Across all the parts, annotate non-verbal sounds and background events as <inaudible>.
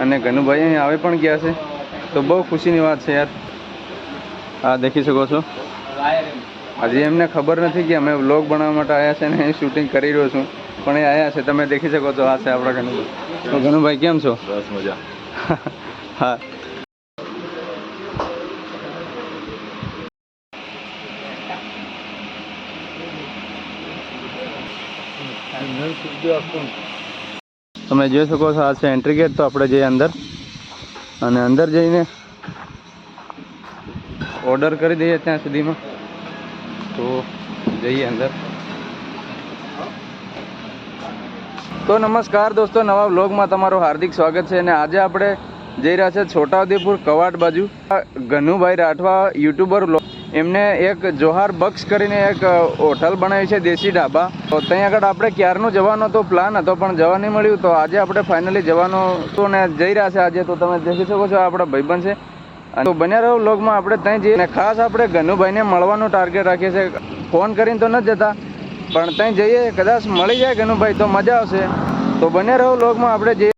અને ઘનુભાઈ અહીં આવે પણ ગયા છે. તો બહુ ખુશીની વાત છે યાર. આ દેખી શકો છો. હજી એમને ખબર નથી કે અમે વ્લોગ બનાવવા માટે આવ્યા છે ને અહીં શૂટિંગ કરી રહ્યો છું. પણ એ આવ્યા છે તમે દેખી શકો છો આ છે આપણા ઘનુભાઈ. તો ઘનુભાઈ કેમ છો? બસ મજા. <laughs> હા. તમે જોઈ શકો છો, આ છે એન્ટ્રી ગેટ તો આપણે જઈએ અંદર. અને અંદર જઈને ઓર્ડર કરી દઈએ ત્યાં સુધીમાં. તો જઈએ અંદર. તો નમસ્કાર દોસ્તો, નવા વ્લોગમાં તમારું હાર્દિક સ્વાગત છે અને આજે આપણે જઈ રહ્યા છે છોટાઉદેપુર કવાટ બાજુ. ઘનુભાઈ રાઠવા યુટ્યુબર એમને એક જોહાર બક્ષ કરીને એક હોટલ બનાવી છે, દેશી ઢાબા. તો ત્યાં આગળ આપણે ક્યારનું જવાનો તો પ્લાન હતો, પણ જવા નહીં મળ્યું. તો આજે આપણે ફાઇનલી જવાનો તો ને જઈ રહ્યા છે આજે. તો તમે દેખી શકો છો આપણા ભાઈબંધ છે. તો બન્યા રહ્યો વ્લોગમાં આપણે ત્યાં જઈએ. ખાસ આપણે ઘનુભાઈને મળવાનું ટાર્ગેટ રાખીએ છીએ. ફોન કરીને તો નથી જતા. પણ ત્યાં જઈએ. કદાચ મળી જાય ઘનુભાઈ તો મજા આવશે. તો બન્યા રહો વ્લોગમાં આપણે જઈએ.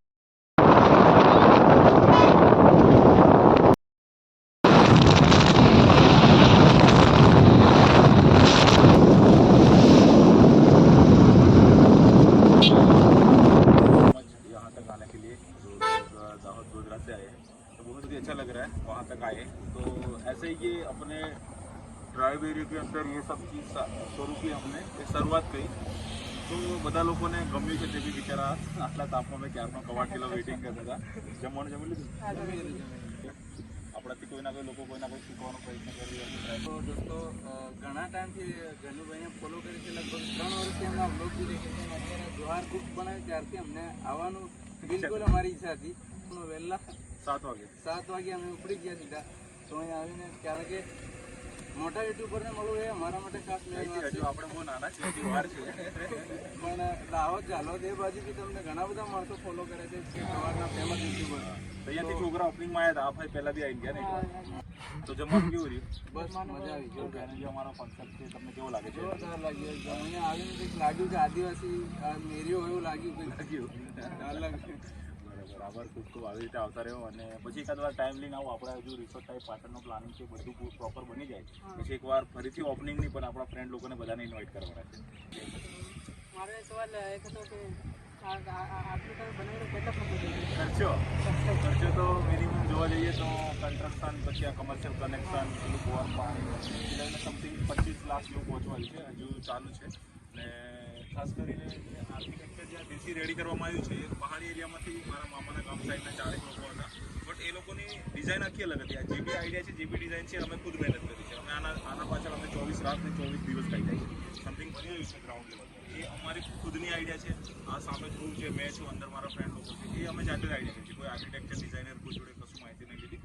ડ્રાઈવ એરિયા કે અંદર એ સબ ચીજ સ્વરૂપે અમને એક શરૂઆત કરી. તો બધા લોકોને ગમ્યું છે તે બી બિચારા આટલા તાપમાં મેં ક્યારનો કવાટીલો કિલો વેઇટિંગ કરતા હતા. જમવાનું જમી લીધું? આપણાથી કોઈના કોઈ લોકો કોઈના કોઈ શીખવાનો પ્રયત્ન કરી રહ્યા તો દોસ્તો ઘણા ટાઈમથી જનુભાઈને ફોલો કરી છે લગભગ ત્રણ વર્ષથી અમને અપલોડ કરી રહ્યા છે. અત્યારે જોહાર ગ્રુપ બનાવ્યું ત્યારથી અમને આવવાનું બિલકુલ અમારી ઈચ્છા હતી. વહેલા સાત વાગે. સાત વાગે અમે ઉપડી ગયા સીધા. તો અહીં આવીને ક્યારેક મોટા યુટ્યુબરને મળવું એ અમારા માટે ખાસ આપણે બહુ નાના છે. પણ દાહોદ ઝાલોદ એ બાજુ બી તમને ઘણા બધા માણસો ફોલો કરે છે કે સવારના ફેમસ યુટ્યુબર અહીંયાથી છોકરા ઓપનિંગમાં આવ્યા આ ભાઈ પહેલા બી આવી ગયા ને તો જમવાનું કેવું રહ્યું? બસ મજા આવી ગયો કે જે અમારો કોન્સેપ્ટ છે તમને કેવો લાગે છે? જોરદાર લાગ્યો અહીંયા આવીને કંઈક લાગ્યું કે આદિવાસી મેરીઓ એવું લાગ્યું કંઈક. લાગ્યું. અલગ. બરાબર ખૂબ ખૂબ આવી રીતે આવતા રહ્યો અને પછી એકાદ વાર ટાઈમ લઈને આવું આપણે હજુ રિસોર્ટ ટાઈપ પાટણનું પ્લાનિંગ છે બધું પ્રોપર બની જાય. પછી એકવાર ફરીથી ઓપનિંગની પણ આપણા ફ્રેન્ડ લોકોને બધાને ઇન્વાઇટ કરવાના છે. મારો સવાલ એક હતો કે? ખર્ચો ખર્ચો? તો મિનિમમ જોવા જઈએ તો કન્સ્ટ્રક્શન પછી આ કમર્શિયલ કનેક્શન પેલું બોર પાણી સમથિંગ પચીસ લાખ જેવું પહોંચવાનું છે હજુ ચાલુ છે. ને ખાસ કરીને આર્કિટેક્ચર જ્યાં દેશી રેડી કરવામાં આવ્યું છે એ પહાડી એરિયામાંથી મારા મામાના ગામ સાઈડના ચારેક લોકો હતા. બટ એ લોકોની ડિઝાઇન આખી અલગ હતી. આ જે બી આઈડિયા છે, જે બી ડિઝાઇન છે, અમે ખુદ મહેનત કરી છે. અમે આના આના પાછળ અમે ચોવીસ રાત ને ચોવીસ દિવસ કાઢ્યા છે સમથિંગ બની રહ્યું છે ગ્રાઉન્ડ લેવલ એ અમારી ખુદની આઈડિયા છે. આ સામે ધ્રુવ છે, મેં છું, અંદર મારા ફ્રેન્ડ લોકો છે. એ અમે જાતે જ આઈડિયા છે. કોઈ આર્કિટેક્ચર ડિઝાઇનર કોઈ જોડે કશું માહિતી નહીં લીધી.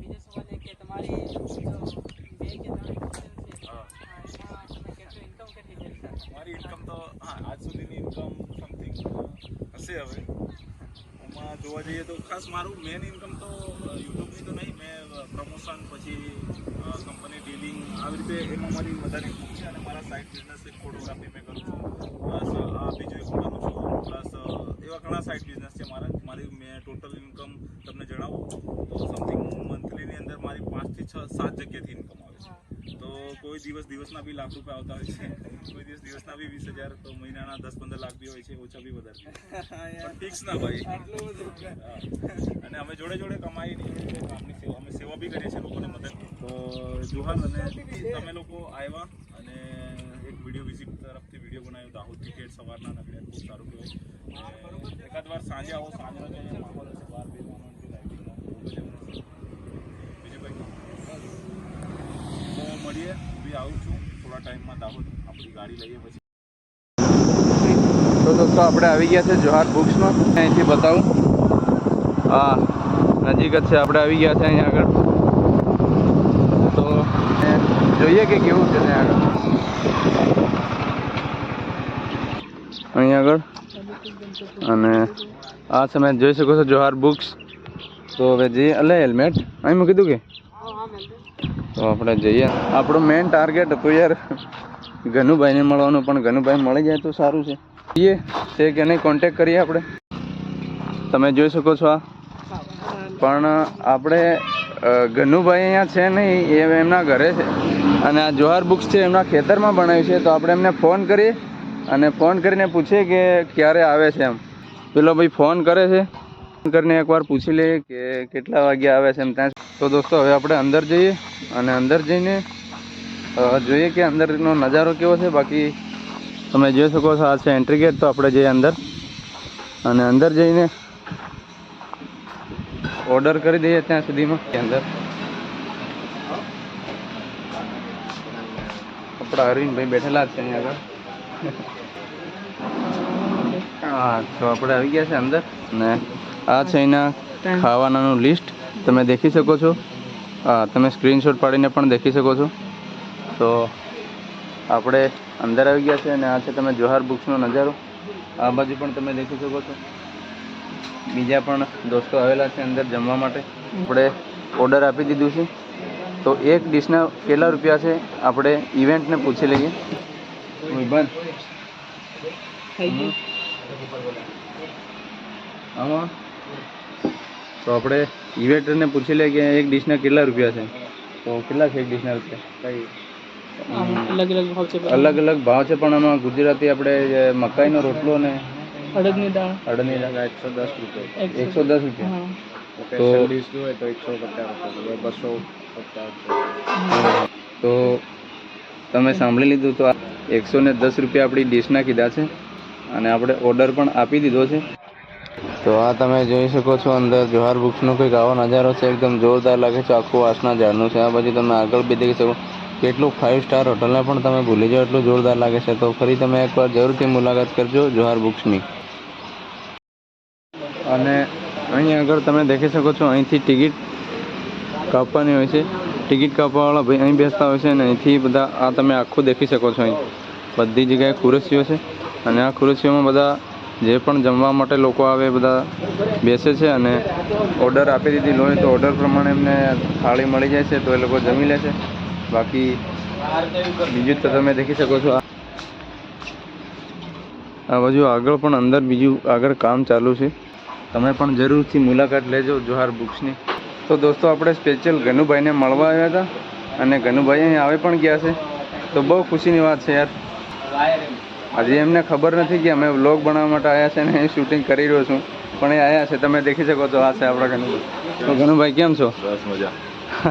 બીજો સવાલ એ કે તમારી જો બે કે ત્રણ kitchen છે હા હા, એમાં તમે કેટલું ઇન્કમ કેટલી કરી શકો મારી ઇન્કમ તો હા, આજ સુધીની ઇન્કમ સમથિંગ હશે હવે. એમાં જોવા જઈએ તો ખાસ મારું મેન ઇન્કમ તો યુટ્યુબની તો નહીં, મેં પ્રમોશન પછી કંપની ડીલિંગ આવી રીતે એમાં મારી વધારે ઇન્કમ છે અને મારા સાઇડ બિઝનેસ એક ફોટોગ્રાફી મેં કરું છું. પ્લસ આ બીજું એક કરું છું. પ્લસ એવા ઘણા સાઇડ બિઝનેસ છે મારા. મારી મેં ટોટલ ઇન્કમ તમને જણાવું તો સમથિંગ મંથલીની અંદર મારી પાંચથી છ, સાત જગ્યાથી ઇન્કમ આવે છે. કોઈ દિવસ દિવસના બી લાખ રૂપિયા આવતા હોય છે. કોઈ દિવસ દિવસના બી વીસ હજાર, તો મહિનાના દસ પંદર લાખ બી હોય છે, ઓછા બી વધારે ફિક્સ ના ભાઈ. અને અમે જોડે જોડે કમાઈ કામની સેવા, અમે સેવા બી કરીએ છીએ, લોકોને મદદ. તો જુહાલ અને તમે લોકો આવ્યા અને એક વીડિયો વિઝિટ તરફથી વીડિયો બનાવ્યો, દાહોદ ક્રિકેટ સવારના નગડ્યા ખૂબ સારું કહેવાય. એકાદ વાર સાંજે આવો સાંજનો બહાર બેસવાનો કે લાઇટિંગનો ખૂબ જ એમનો છે. બીજું કંઈ તો મળીએ હું બી આવું છું થોડા ટાઈમમાં દાહોદ આપણી ગાડી લઈએ પછી. તો દોસ્તો આપણે આવી ગયા છે જોહાર બુક્સમાં. અહીંથી બતાવું. હા નજીક જ છે. આપણે આવી ગયા છે અહીંયા આગળ. તો જોઈએ કે કેવું છે ત્યાં આગળ. અહીંયા આગળ. અને આ તમે જોઈ શકો છો જોહાર બુક્સ. તો હવે જઈએ. અલે હેલ્મેટ. અહીં મૂકી દઉં કે? હા હા મેં તો આપણે જઈએ. આપણું મેઇન ટાર્ગેટ હતું યાર ઘનુભાઈને મળવાનું, પણ ઘનુભાઈ મળી જાય તો સારું છે. જઈએ. છે કે નહીં કોન્ટેક કરીએ આપણે. તમે જોઈ શકો છો આ. પણ આપણે ગનુભાઈ અહીંયા છે નહીં, એ એમના ઘરે છે. અને આ જોહાર બુક્સ છે, એમના ખેતરમાં બનાવ્યું છે. તો આપણે એમને ફોન કરીએ અને ફોન કરીને પૂછીએ કે ક્યારે આવે છે એમ. પેલો ભાઈ ફોન કરે છે. ફોન કરીને એકવાર પૂછી લઈએ કે કેટલા વાગ્યા આવે છે એમ. ત્યાં તો દોસ્તો હવે આપણે અંદર જઈએ અને અંદર જઈને જોઈએ કે અંદરનો નજારો કેવો છે. બાકી તમે જોઈ શકો છો આ છે એન્ટ્રી ગેટ તો આપણે જઈએ અંદર. અને અંદર જઈને ઓર્ડર કરી દઈએ ત્યાં સુધીમાં. અંદર. આપણા અરવિંદભાઈ બેઠેલા જ છે અહીંયા આગળ. હા તો આપણે આવી ગયા છે અંદર. ને આ છે એના ખાવાનાનું લિસ્ટ તમે દેખી શકો છો. તમે સ્ક્રીનશોટ પાડીને પણ દેખી શકો છો. તો આપણે અંદર આવી ગયા છે અને આ છે તમે જોહાર બુક્સનો નજારો. આ બાજુ પણ તમે દેખી શકો છો. બીજા પણ દોસ્તો આવેલા છે અંદર જમવા માટે. આપણે ઓર્ડર આપી દીધું છે. તો એક ડીશના કેટલા રૂપિયા છે? આપણે ઇવેન્ટને પૂછી લઈએ. બંધ આમાં તો આપણે ઇવેન્ટરને પૂછી લઈએ કે એક ડિશના કેટલા રૂપિયા છે? તો કેટલા છે એક ડિશના રૂપિયા? કઈ? અલગ અલગ ભાવ છે અલગ અલગ ભાવ છે પણ આમાં ગુજરાતી આપણે મકાઈનો રોટલો ને અડદની દાળ. અડદની દાળ. એકસો દસ રૂપિયા. એકસો દસ રૂપિયા. હા. તો એકસો પચાસ બસો પચાસ તો તમે સાંભળી લીધું તો એકસો ને દસ રૂપિયા આપણી ડીશના કીધા છે. અને આપણે ઓર્ડર પણ આપી દીધો છે. તો આ તમે જોઈ શકો છો અંદર જોહાર બુક્સનો કંઈક આવો નજારો છે, એકદમ જોરદાર લાગે છે, આખું વાસના ઝાડનું છે. આ પછી તમે આગળ બી દેખી શકો. કેટલું ફાઇવ સ્ટાર હોટલને પણ તમે ભૂલી જાઓ, એટલું જોરદાર લાગે છે. તો ફરી તમે એકવાર જરૂરથી મુલાકાત કરજો જોહાર બુક્સની અને અહીં આગળ તમે દેખી શકો છો, અહીંથી ટિકિટ કાપવાની હોય છે. ટિકિટ કાપવાવાળા ભાઈ અહીં બેસતા હોય છે અને અહીંથી બધા આ તમે આખું દેખી શકો છો અહીં. બધી જગ્યાએ ખુરશીઓ છે અને આ ખુરશીઓમાં બધા જે પણ જમવા માટે લોકો આવે બધા બેસે છે અને ઓર્ડર આપી દીધી. હોય તો ઓર્ડર પ્રમાણે એમને થાળી મળી જાય છે તો એ લોકો જમી લે છે. બાકી બીજું તો તમે દેખી શકો છો. આ બાજુ આગળ પણ અંદર બીજું આગળ કામ ચાલુ છે. તમે પણ જરૂરથી મુલાકાત લેજો જોહાર બુક્સની. તો દોસ્તો, આપણે સ્પેશિયલ ગનુભાઈને મળવા આવ્યા હતા અને ગનુભાઈ અહીં આવે પણ ગયા છે. તો બહુ ખુશીની વાત છે યાર. હજી એમને ખબર નથી કે અમે વ્લોગ બનાવવા માટે આવ્યા છે ને અહીં શૂટિંગ કરી રહ્યો છું. પણ એ આવ્યા છે તમે દેખી શકો છો આ છે આપણા ગનુભાઈ તો ગનુભાઈ કેમ છો? બસ મજા.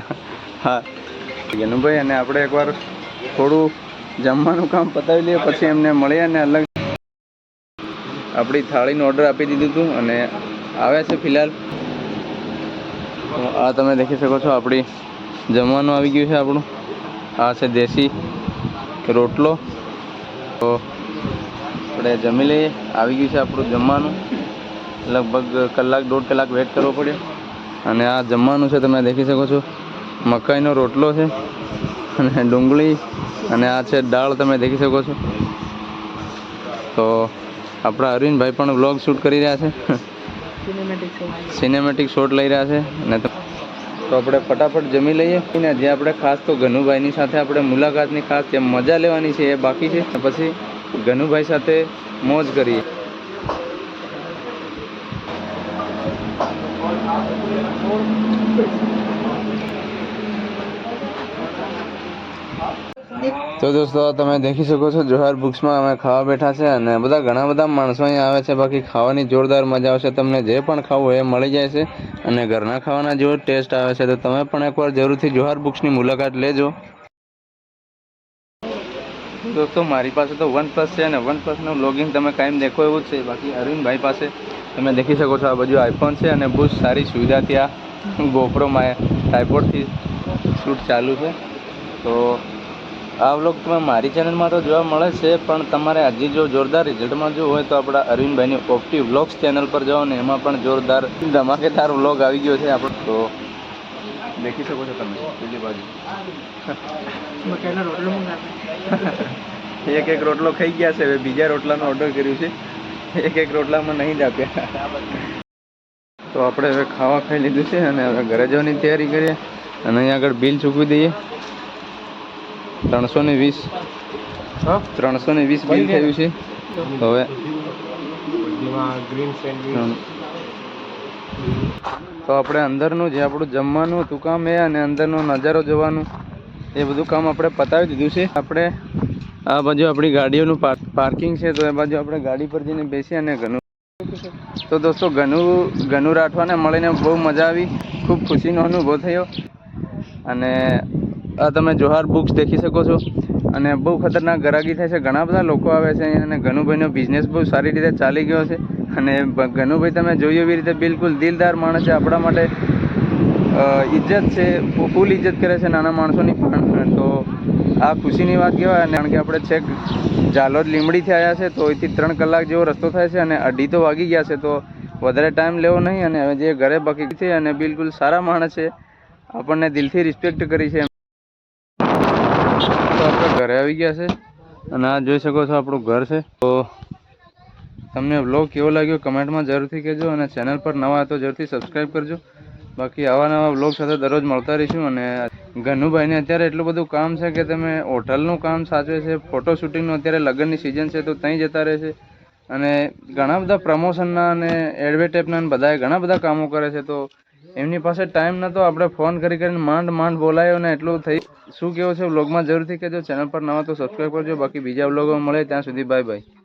<laughs> હા. ગનુભાઈ અને આપણે એકવાર થોડું જમવાનું કામ પતાવી લઈએ પછી એમને મળીએ અને અલગ આપણી થાળીનું ઓર્ડર આપી દીધું હતું અને આવ્યા છે ફિલહાલ. આ તમે દેખી શકો છો આપણી જમવાનું આવી ગયું છે આપણું. આ છે દેશી રોટલો. તો આપણે જમી લઈએ. આવી ગયું છે આપણું જમવાનું. લગભગ કલાક, દોઢ કલાક વેટ કરવો પડ્યો. અને આ જમવાનું છે, તમે દેખી શકો છો. મકાઈનો રોટલો છે, અને ડુંગળી, અને આ છે દાળ, તમે દેખી શકો છો. તો આપણા અરવિંદભાઈ પણ વ્લોગ શૂટ કરી રહ્યા છે. સિનેમેટિક શોટ લઈ રહ્યા છે, અને તો આપણે ફટાફટ જમી લઈએ. અને જે આપણે ખાસ તો ગનુભાઈની સાથે આપણે મુલાકાતની ખાસ જે મજા લેવાની છે એ બાકી છે. પછી ગનુભાઈ સાથે મોજ કરીએ. તો દોસ્તો, તમે દેખી શકો છો, જોહાર બુક્સમાં અમે ખાવા બેઠા છે અને બધા ઘણા બધા માણસો અહીં આવે છે. બાકી ખાવાની જોરદાર મજા આવશે. તમને જે પણ ખાવું એ મળી જાય છે. અને ઘરના ખાવાના જેવો ટેસ્ટ આવે છે, તો તમે પણ એકવાર જરૂરથી જોહાર બુક્સની મુલાકાત લેજો. દોસ્તો, મારી પાસે તો વન પ્લસ છે અને વન પ્લસનું લોગિંગ તમે કાયમ દેખો એવું જ છે. બાકી અરવિંદભાઈ પાસે તમે દેખી શકો છો આ બાજુ આઈફોન છે અને બહુ સારી સુવિધા ત્યાં ગોપરોમાં ટાઈપોડથી શૂટ ચાલુ છે. તો આ વ્લોગ તમે મારી ચેનલમાં તો જોવા મળે છે, પણ તમારે હજી જો જોરદાર રિઝલ્ટમાં જો હોય તો આપણા અરવિંદભાઈની ઓપ્ટી વ્લોગ્સ ચેનલ પર જાઓ ને એમાં પણ જોરદાર, ધમાકેદાર વ્લોગ આવી ગયો છે આપણો. તો દેખી શકો છો તમે પેલી બાજુ. મકાઈનો રોટલો મંગાવે. એક એક રોટલો ખાઈ ગયા છે હવે બીજા રોટલાનો ઓર્ડર કર્યું છે. એક એક રોટલામાં નહીં જ આપ્યા તો આપણે હવે ખાવા ખાઈ લીધું છે અને હવે ઘરે જવાની તૈયારી કરીએ અને અહીં આગળ બિલ ચૂકવી દઈએ. ત્રણસો ને વીસ. ત્રણસો ને વીસ બિલ થયું છે. તો હવે તો આપણે અંદરનું જે આપણું જમવાનું હતું કામ એ અને અંદરનો નજારો જોવાનું, એ બધું કામ આપણે પતાવી દીધું છે. આપણે આ બાજુ આપણી ગાડીઓનું પાર્કિંગ છે, તો એ બાજુ આપણે ગાડી પર જઈને બેસી અને ઘણું તો દોસ્તો, ઘનુ ઘનુ રાઠવાને મળીને બહુ મજા આવી. ખૂબ ખુશીનો અનુભવ થયો. અને આ તમે જોહાર બુક્સ દેખી શકો છો. અને બહુ ખતરનાક ગરાગી થાય છે. ઘણા બધા લોકો આવે છે અને ગનુભાઈનો બિઝનેસ બહુ સારી રીતે ચાલી ગયો છે. અને ગનુભાઈ, તમે જોયું એવી રીતે બિલકુલ દિલદાર માણસ છે. આપણા માટે ઇજ્જત છે. ફૂલ ઇજ્જત કરે છે નાના માણસોની પણ. તો આ ખુશીની વાત કહેવાય. કારણ કે આપણે છેક ઝાલોદ લીમડીથી આવ્યા છે તો અહીંથી ત્રણ કલાક જેવો રસ્તો થાય છે અને અઢી તો વાગી ગયા છે. તો વધારે ટાઈમ લેવો નહીં અને હવે જે ઘરે બાકી છે અને બિલકુલ સારા માણસ છે, આપણને દિલથી રિસ્પેક્ટ કરી છે. તો આપણે ઘરે આવી ગયા છે. અને આ જોઈ શકો છો આપણું ઘર છે. તો તમને બ્લોગ કેવો લાગ્યો કમેન્ટમાં જરૂરથી કહેજો અને ચેનલ પર નવા તો જરૂરથી સબસ્ક્રાઈબ કરજો. બાકી આવા નવા બ્લોગ સાથે દરરોજ મળતા રહીશું અને ગનુભાઈને અત્યારે એટલું બધું કામ છે કે તમે હોટલનું કામ સાચવે છે ફોટો શૂટિંગનું અત્યારે લગ્નની સિઝન છે તો ત્યાં જતા રહે છે. અને ઘણા બધા પ્રમોશનના અને એડવર્ટાઇઝના ને બધાએ ઘણા બધા કામો કરે છે તો એમની પાસે ટાઈમ નહોતો આપણે ફોન કરી કરીને માંડ માંડ બોલાયો ને એટલું થઈ શું કેવું છે બ્લોગમાં જરૂરથી કહેજો ચેનલ પર નવા તો સબસ્ક્રાઈબ કરજો. બાકી બીજા બ્લોગમાં મળે ત્યાં સુધી બાય બાય